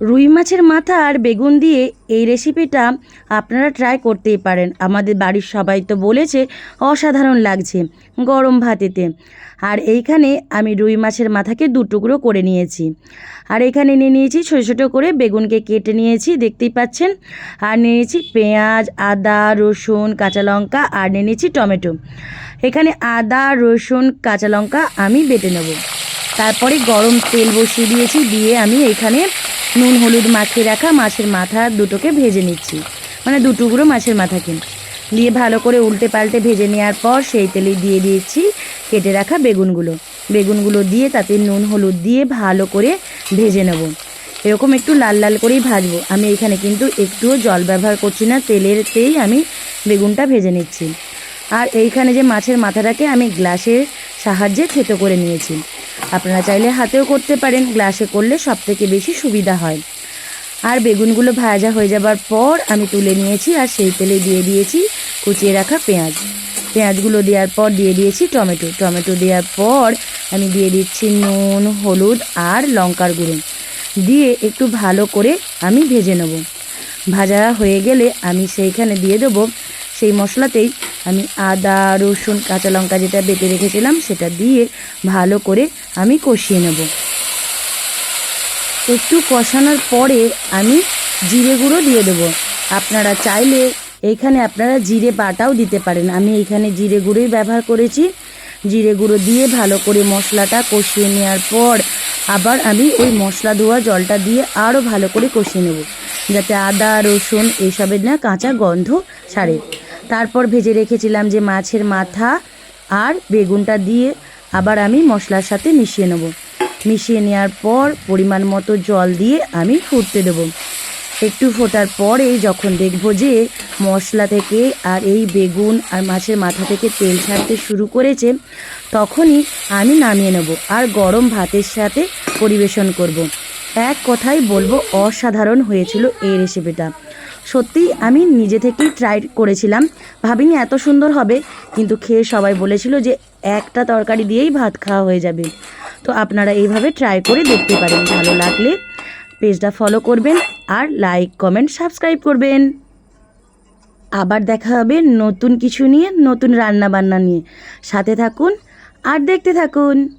রুই মাছের মাথা আর বেগুন দিয়ে এই রেসিপিটা আপনারা ট্রাই করতেই পারেন। আমাদের বাড়ির সবাই তো বলেছে, অসাধারণ লাগছে গরম ভাতেতে। আর এইখানে আমি রুই মাছের মাথাকে দু টুকরো করে নিয়েছি। আর এখানে নিয়ে নিয়েছি ছোটো ছোটো করে বেগুনকে কেটে নিয়েছি, দেখতেই পাচ্ছেন। আর নিয়েছি পেঁয়াজ, আদা, রসুন, কাঁচা লঙ্কা আর নিয়ে নিয়েছি টমেটো। এখানে আদা, রসুন, কাঁচা লঙ্কা আমি বেটে নেব। তারপরে গরম তেল বসিয়ে দিয়েছি, দিয়ে আমি এখানে নুন, হলুদ মাখিয়ে রাখা মাছের মাথা দুটোকে ভেজে নিচ্ছি। মানে দু টুকরো মাছের মাথাকে দিয়ে ভালো করে উল্টে পাল্টে ভেজে নেওয়ার পর সেই তেলে দিয়ে দিয়েছি কেটে রাখা বেগুনগুলো। বেগুনগুলো দিয়ে তাতে নুন, হলুদ দিয়ে ভালো করে ভেজে নেব। এরকম একটু লাল লাল করেই ভাজবো। আমি এখানে কিন্তু একটুও জল ব্যবহার করছি না তেলেরতেই আমি বেগুনটা ভেজে নিচ্ছি। আর এইখানে যে মাছের মাথাটাকে আমি গ্লাসের সাহায্যে থেতো করে নিয়েছি। আপনারা চাইলে হাতেও করতে পারেন, গ্লাসে করলে সব থেকে বেশি সুবিধা হয়। আর বেগুনগুলো ভাজা হয়ে যাবার পর আমি তুলে নিয়েছি আর সেই তেলে দিয়ে দিয়েছি, কুচিয়ে রাখা পেঁয়াজ। পেঁয়াজগুলো দেওয়ার পর দিয়ে দিয়েছি টমেটো। টমেটো দেওয়ার পর আমি দিয়ে দিচ্ছি নুন, হলুদ আর লঙ্কার গুঁড়ো। দিয়ে একটু ভালো করে আমি ভেজে নেব। ভাজা হয়ে গেলে আমি সেইখানে দিয়ে দেবো সেই মশলাতেই আমি আদা, রসুন, কাঁচা লঙ্কা যেটা বেটে রেখেছিলাম সেটা দিয়ে ভালো করে আমি কষিয়ে নেব। একটু কষানোর পরে আমি জিরে গুঁড়ো দিয়ে দেবো। আপনারা চাইলে এইখানে আপনারা জিরে বাটাও দিতে পারেন। আমি এইখানে জিরে গুঁড়োই ব্যবহার করেছি। জিরে গুঁড়ো দিয়ে ভালো করে মশলাটা কষিয়ে নেওয়ার পর আবার আমি ওই মশলা ধোয়া জলটা দিয়ে আরও ভালো করে কষিয়ে নেব। যাতে আদা, রসুন এইসবের না কাঁচা গন্ধ ছাড়ে। তারপর ভেজে রেখেছিলাম যে মাছের মাথা আর বেগুনটা দিয়ে আবার আমি মশলার সাথে মিশিয়ে নেব মিশিয়ে নেওয়ার পর পরিমাণ মতো জল দিয়ে আমি ফুটতে দেবো একটু ফোটার পরে যখন দেখব যে মশলা থেকে আর এই বেগুন আর মাছের মাথা থেকে তেল ছাড়তে শুরু করেছে, তখনই আমি নামিয়ে নেব আর গরম ভাতের সাথে পরিবেশন করব। এক কথাই বলব অসাধারণ হয়েছিল এই রেসিপিটা সত্যি আমি নিজে থেকেই ট্রাই করেছিলাম। ভাবিনি এত সুন্দর হবে, কিন্তু খেয়ে সবাই বলেছিল যে একটা তরকারি দিয়েই ভাত খাওয়া হয়ে যাবে। তো আপনারা এইভাবে ট্রাই করে দেখতে পারেন, ভালো লাগলে পেজটা ফলো করবেন আর লাইক কমেন্ট সাবস্ক্রাইব করবেন। আবার দেখা হবে নতুন কিছু নিয়ে, নতুন রান্না বান্না নিয়ে। সাথে থাকুন আর দেখতে থাকুন।